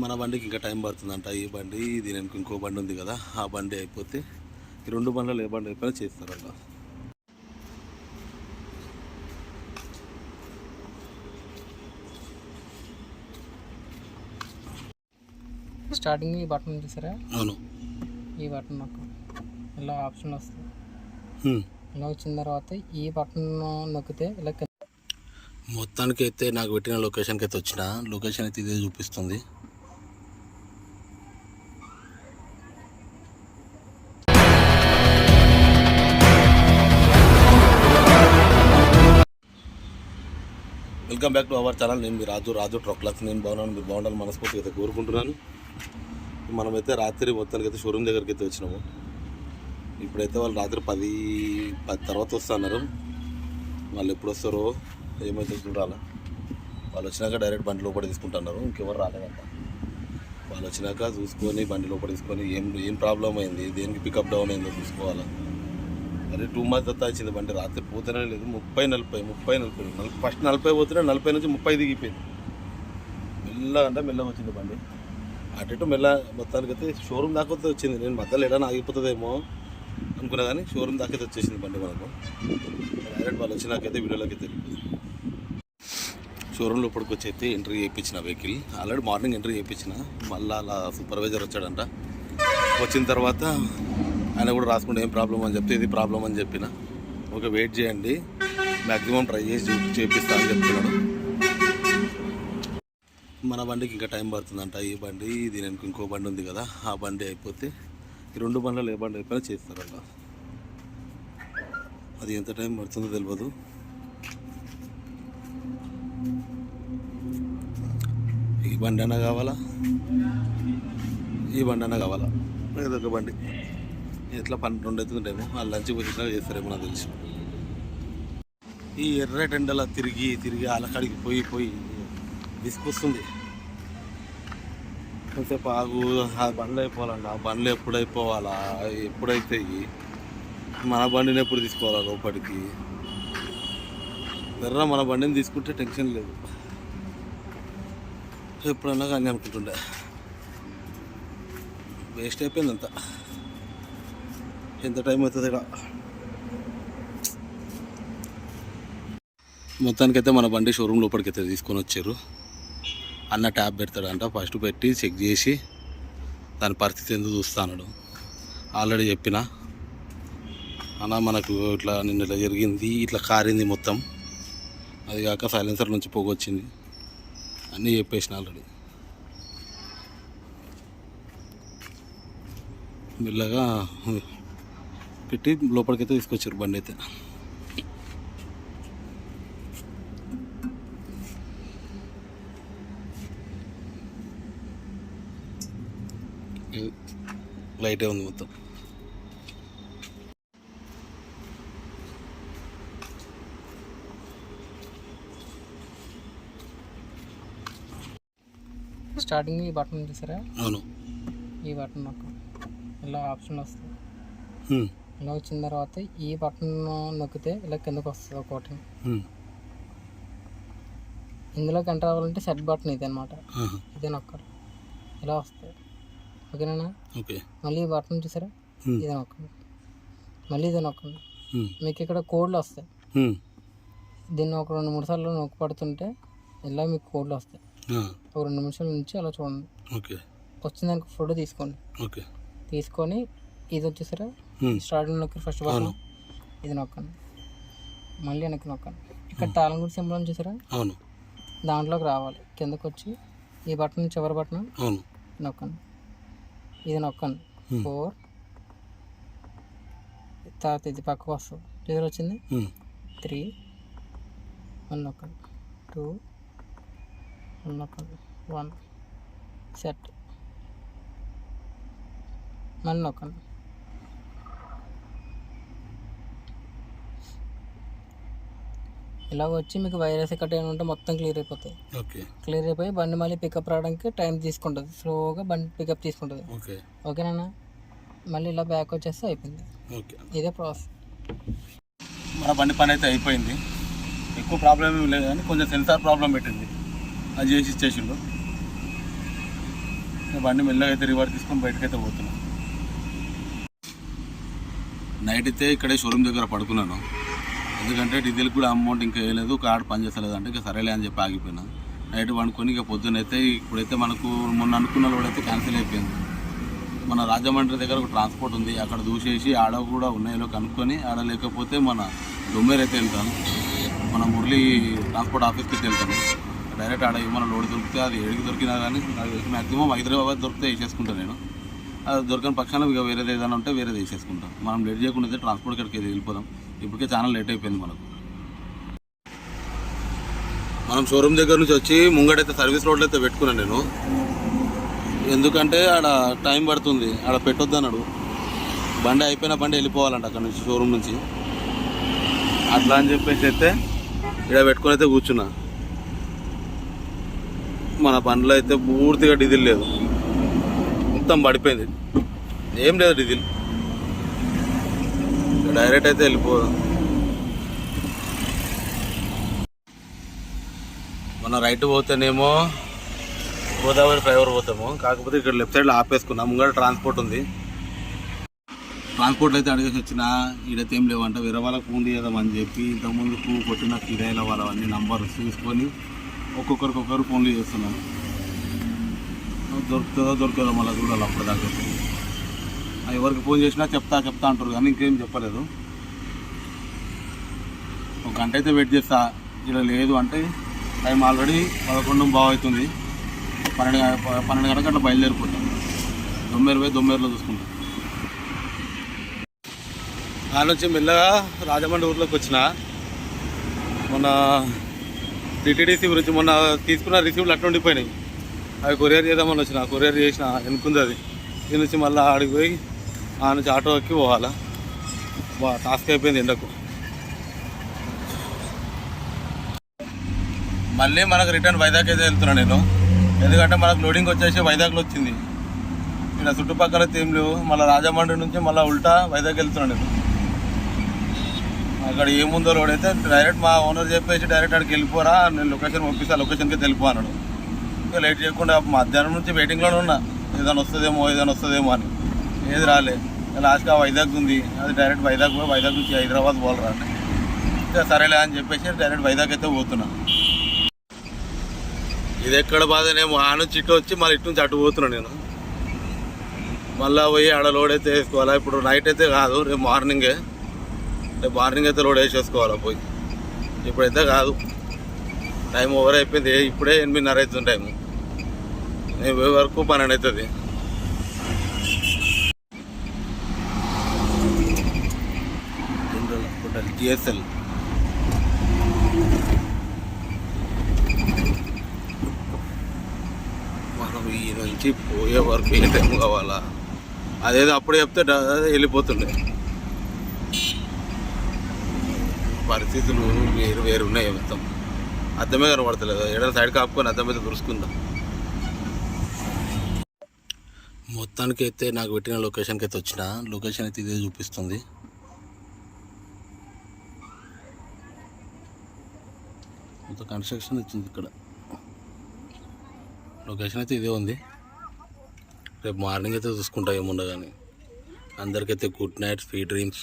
మన బండికి ఇంకా టైం పడుతుందంట. ఈ బండి దీని వెనక ఇంకో బండి ఉంది కదా ఆ బండి అయిపోతే ఈ రెండు బండ్లలో ఏ బండి అయిపోయినా చేస్తారు అలా స్టార్టింగ్ ఈ బటన్ చూసారా అవును. ఈ బటన్ నొక్క ఇలా ఆప్షన్ వస్తుంది. ఇలా వచ్చిన తర్వాత ఈ బటన్ నొక్కితే ఇలా మొత్తానికి అయితే నాకు పెట్టిన లొకేషన్కి అయితే వచ్చిన లొకేషన్ అయితే ఇదే చూపిస్తుంది. Welcome back to our channel. నేను మీ రాజు రాజు ట్రక్లక్స్ నేను బాగున్నాను మీరు బాగుండాలని మనస్ఫూర్తిగా అయితే కోరుకుంటున్నాను. మనమైతే రాత్రి మొత్తానికి అయితే షోరూమ్ దగ్గరికి అయితే వచ్చినాము. ఇప్పుడైతే వాళ్ళు రాత్రి పది పది తర్వాత వస్తున్నారు. వాళ్ళు ఎప్పుడు వస్తారో ఏమైతే చూడాలా వాళ్ళు వచ్చినాక డైరెక్ట్ బండి లోపల తీసుకుంటున్నారు. ఇంకెవరు రాలేదంట. వాళ్ళు వచ్చినాక చూసుకొని బండి లోపల తీసుకొని ఏం ఏం ప్రాబ్లం అయింది? దేనికి పికప్ డౌన్ అయిందో చూసుకోవాలా. మరి టూ మంత్స్ అంతా వచ్చింది బండి రాత్రి పోతేనే లేదు ముప్పై నలభై ముప్పై నలభై. నలభై ఫస్ట్ నలభై పోతేనే నలభై నుంచి ముప్పై దిగిపోయింది. మెల్లగా అంటే మెల్లగా వచ్చింది బండి. అటు ఇటు మెల్ల మొత్తానికి అయితే షోరూమ్ దాకా వచ్చింది. నేను మధ్యలో ఎడనా ఆగిపోతుందేమో అనుకున్నా కానీ షోరూమ్ దాకా అయితే వచ్చేసింది బండి మనకు. డైరెక్ట్ వాళ్ళు వచ్చినాకైతే వీడియోలోకి అయితే షోరూమ్ ఇప్పటికి వచ్చి అయితే ఎంట్రీ చేయించిన వెహికల్. ఆల్రెడీ మార్నింగ్ ఎంట్రీ చేయించిన. మళ్ళీ అలా సూపర్వైజర్ వచ్చాడంట. వచ్చిన తర్వాత ఆయన కూడా రాసుకుంటే ఏం ప్రాబ్లం అని చెప్తే ఇది ప్రాబ్లం అని చెప్పిన. ఓకే వెయిట్ చేయండి. మ్యాక్సిమం ట్రై చేసి చూ- చేపిస్తా అని చెప్తున్నాడు. మన బండికి ఇంకా టైం పడుతుందంట. ఈ బండి దీని ఇంకో బండి ఉంది కదా ఆ బండి అయిపోతే ఈ రెండు బండ్లలో ఏ బండి అయిపోయినా చేస్తారంట. అది ఎంత టైం పడుతుందో తెలియదు ఈ బండి అయినా కావాలా? ఈ బండి అయినా కావాలా? ఏదో ఒక బండి. ఎట్లా పని రెండు ఎత్తుకుంటేమో వాళ్ళు లంచ్ పొజిషన్ చేస్తారేమో నాకు తెలుసు. ఈ ఎర్రటెండలా తిరిగి తిరిగి అలకాడికి పోయి పోయి విసుకొస్తుంది కొంతసేపు ఆగు ఆ బండ్లు అయిపోవాలండి ఆ బండ్లు ఎప్పుడు అయిపోవాలా? ఎప్పుడైతే మన బండిని ఎప్పుడు తీసుకోవాలా లోపలికి? ఎర్ర మన బండిని తీసుకుంటే టెన్షన్ లేదు. ఎప్పుడన్నా కానీ అనుకుంటుండే. వేస్ట్ అయిపోయింది అంతా ఎంత టైం అవుతుంది ఇక్కడ? మొత్తానికైతే మన బండి షోరూమ్ లోపలికి అయితే తీసుకొని వచ్చారు. అన్న ట్యాబ్ పెడతాడంట. ఫస్ట్ పెట్టి చెక్ చేసి దాని పరిస్థితి ఎందుకు చూస్తాను ఆల్రెడీ చెప్పిన. అన్న మనకు ఇట్లా నిన్న ఇట్లా జరిగింది ఇట్లా కారింది మొత్తం. అది కాక సైలెన్సర్ నుంచి పొగొచ్చింది అన్నీ చెప్పేసిన ఆల్రెడీ. మెల్లగా పెట్టి లోపలికైతే తీసుకొచ్చారు బండి అయితే. లైటే ఉంది మొత్తం. స్టార్టింగ్ ఈ బటన్ చూసారా? అవును. ఈ బటన్ నొక్క ఇలా ఆప్షన్ వస్తుంది. ఇలా వచ్చిన తర్వాత ఈ బటన్ నొక్కితే ఇలా కిందకు వస్తుంది ఒకటి. ఇందులోకి ఎంటర్ అవ్వాలంటే సెట్ బటన్ ఇది అనమాట. ఇదే నొక్కాలి ఇలా వస్తుంది. ఓకేనా? ఓకే. మళ్ళీ ఈ బటన్ చూసారా. ఇది నొక్కండి. మళ్ళీ ఇది నొక్కండి. మీకు ఇక్కడ కోడ్లు వస్తాయి. దీన్ని ఒక రెండు మూడు సార్లు నొక్కి పడుతుంటే ఇలా మీకు కోడ్లు వస్తాయి. ఒక రెండు నిమిషాల నుంచి అలా చూడండి. ఓకే. వచ్చిన దానికి ఫోటో తీసుకోండి. ఓకే. తీసుకొని ఇది వచ్చేసరా. స్టార్టింగ్ నొక్కి ఫస్ట్ బటన్. ఇది నొక్కండి. మళ్ళీ వెనక్కి నొక్కండి. ఇక్కడ తాళం గుడి సింబల్ చూసారా? అవును. దాంట్లోకి రావాలి. కిందకు వచ్చి ఈ బటన్ చివరి బటన్ అవును. నొక్కండి. ఇది నొక్కండి. Hmm. ఫోర్ తర్వాత ఇది పక్కకు వస్తుంది. క్లియర్ వచ్చింది. త్రీ వన్ నొక్కండి. టూ వన్ నొక్కండి. వన్ సెట్ మళ్ళీ నొక్కండి. ఇలా వచ్చి మీకు వైరస్ అయిన ఉంటే మొత్తం క్లియర్ అయిపోతాయి. ఓకే. క్లియర్ అయిపోయి బండి మళ్ళీ పికప్ రావడానికి టైం తీసుకుంటుంది. స్లోగా బండి పికప్ తీసుకుంటుంది. ఓకే. ఓకేనా మళ్ళీ ఇలా బ్యాక్ వచ్చేస్తే అయిపోయింది. ఓకే. ఇదే ప్రాసెస్ మన బండి పని అయితే అయిపోయింది. ఎక్కువ ప్రాబ్లం ఏమి లేదు కానీ కొంచెం సెన్సార్ ప్రాబ్లం పెట్టింది. అది చేసి ఇచ్చేసిండు. బండి మెల్లగా అయితే రివర్స్ తీసుకొని బయటకు అయితే పోతున్నాం. నైట్ అయితే ఇక్కడే షోరూమ్ దగ్గర పడుకున్నాను. ఎందుకంటే డీజిల్ కూడా అమౌంట్ ఇంకా వేయలేదు కార్డు పనిచేస్తలేదు అంటే ఇక సరేలే అని చెప్పి ఆగిపోయినా. నైట్ పండుకొని ఇక పొద్దునైతే అయితే ఇప్పుడైతే మనకు మొన్న అనుకున్న లోడ్ అయితే క్యాన్సిల్ అయిపోయింది. మన రాజమండ్రి దగ్గర ఒక ట్రాన్స్పోర్ట్ ఉంది అక్కడ చూసేసి ఆడ కూడా ఉన్నాయో కనుక్కొని ఆడ లేకపోతే మన డొమ్మేర్ అయితే వెళ్తాను మన మురళి ట్రాన్స్పోర్ట్ ఆఫీస్కి వెళ్తాను డైరెక్ట్ ఆడ ఏమైనా లోడ్ దొరికితే అది ఏడికి దొరికినా కానీ నాకు మ్యాక్సిమం హైదరాబాద్ దొరికితే వేసేసుకుంటాను నేను. అది దొరకని పక్షాన ఇక వేరేది ఏదైనా ఉంటే వేరేది వేసేసుకుంటాం. మనం లేట్ చేయకుండా అయితే ట్రాన్స్పోర్ట్ కాడికి అయితే వెళ్ళిపోదాం. ఇప్పటికే చాలా లేట్ అయిపోయింది మనకు. మనం షోరూమ్ దగ్గర నుంచి వచ్చి ముంగడైతే సర్వీస్ రోడ్లో అయితే పెట్టుకున్నాను నేను. ఎందుకంటే ఆడ టైం పడుతుంది. ఆడ పెట్టొద్దన్నాడు బండి అయిపోయిన బండి వెళ్ళిపోవాలంట అక్కడ నుంచి షోరూమ్ నుంచి. అట్లా అని చెప్పేసి అయితే ఇక్కడ పెట్టుకొని అయితే కూర్చున్నా. మన బండిలో అయితే పూర్తిగా డీజిల్ లేదు. మొత్తం పడిపోయింది. ఏం లేదు డీజిల్. డైరెక్ట్ అయితే వెళ్ళిపోదాం మన రైట్ పోతేనేమో గోదావరి ఫ్లైఓవర్ పోతాము. కాకపోతే ఇక్కడ లెఫ్ట్ సైడ్లో ఆపేసుకున్నాం. ముంగడ ట్రాన్స్పోర్ట్ ఉంది. ట్రాన్స్పోర్ట్ అయితే అడిగేసి వచ్చిన ఈడైతే ఏం లేవంట వేరే వాళ్ళకి ఫోన్ చేద్దామని చెప్పి ఇంతకుముందు పువ్వు కొట్టిన కిరాయిల వాళ్ళవన్నీ నంబర్స్ తీసుకొని ఒక్కొక్కరికొకరు ఫోన్లు చేస్తున్నాను దొరుకుతుందో దొరకదో మళ్ళీ చూడాలి అప్పటిదాకా ఎవరికి ఫోన్ చేసినా చెప్తా చెప్తా అంటారు కానీ ఇంకేం చెప్పలేదు. ఒక గంట అయితే వెయిట్ చేస్తా. ఇలా లేదు అంటే టైం ఆల్రెడీ పదకొండు బాగవుతుంది పన్నెండు పన్నెండు గంటలకు అట్లా బయలుదేరిపోతాం. దొమ్మేరు పోయి దొమ్మేరులో చూసుకుంటాం. ఆ నుంచి మెల్లగా రాజమండ్రి ఊర్లోకి వచ్చిన మొన్న టీటీడీసీ గురించి మొన్న తీసుకున్న రిసీవ్లు అట్లా ఉండిపోయినాయి. అవి కొరియర్ చేద్దామని వచ్చిన కొరియర్ చేసిన ఎనుకుంది అది. దీని నుంచి మళ్ళీ ఆడికి పోయి ఆ నుంచి ఆటో ఎక్కి పోవాలా? బా టాస్క్ అయిపోయింది ఎండకు. మళ్ళీ మనకు రిటర్న్ వైజాగ్ అయితే వెళ్తున్నా నేను. ఎందుకంటే మనకు లోడింగ్ వచ్చేసి వైజాగ్లో వచ్చింది. ఇక్కడ చుట్టుపక్కల ఏం లేవు. మళ్ళీ రాజమండ్రి నుంచి మళ్ళీ ఉల్టా వైజాగ్ వెళ్తున్నా నేను. అక్కడ ఏముందో లోడ్ అయితే డైరెక్ట్ మా ఓనర్ చెప్పేసి డైరెక్ట్ అక్కడికి వెళ్ళిపోరా నేను లొకేషన్ పంపిస్తా లొకేషన్కి వెళ్ళిపో అన్నాడు. ఇంకా లేట్ చేయకుండా మధ్యాహ్నం నుంచి వెయిటింగ్లోనే ఉన్నా. ఏదైనా వస్తుందేమో ఏదైనా వస్తుందేమో అని. ఏది రాలే. లాస్ట్గా వైజాగ్ ఉంది. అది డైరెక్ట్ వైజాగ్ పోయి వైజాగ్ నుంచి హైదరాబాద్ పోలరా అంటే ఇంకా సరేలే అని చెప్పేసి డైరెక్ట్ వైజాగ్ అయితే పోతున్నా. ఇది ఎక్కడ బాధనేమో ఆ నుంచి ఇటు వచ్చి మళ్ళీ ఇటు నుంచి అటు పోతున్నాను నేను. మళ్ళా పోయి ఆడ లోడ్ అయితే వేసుకోవాలా? ఇప్పుడు నైట్ అయితే కాదు రేపు మార్నింగే రేపు మార్నింగ్ అయితే లోడ్ వేసేసుకోవాలా పోయి? ఇప్పుడైతే కాదు. టైం ఓవర్ అయిపోయింది. ఇప్పుడే ఎనిమిదిన్నర అవుతుంది టైం పోయే వరకు పన్నెండు అవుతుంది. జిఎస్ఎల్. మనం ఈ నుంచి పోయే వరకు ఏ టైం కావాలా? అదేదో అప్పుడు చెప్తే అదే వెళ్ళిపోతుండే. పరిస్థితులు వేరు వేరు ఉన్నాయి మొత్తం. అర్థమే కనబడతలేదు. ఎడ సైడ్ కాపుకొని అర్థం అయితే దురుసుకుందాం మొత్తానికి అయితే నాకు పెట్టిన లొకేషన్కి అయితే వచ్చిన లొకేషన్ అయితే ఇదే చూపిస్తుంది. మొత్తం కన్స్ట్రక్షన్ వచ్చింది ఇక్కడ. లొకేషన్ అయితే ఇదే ఉంది. రేపు మార్నింగ్ అయితే చూసుకుంటా ఏముండగాని అందరికైతే గుడ్ నైట్ స్వీట్ డ్రీమ్స్.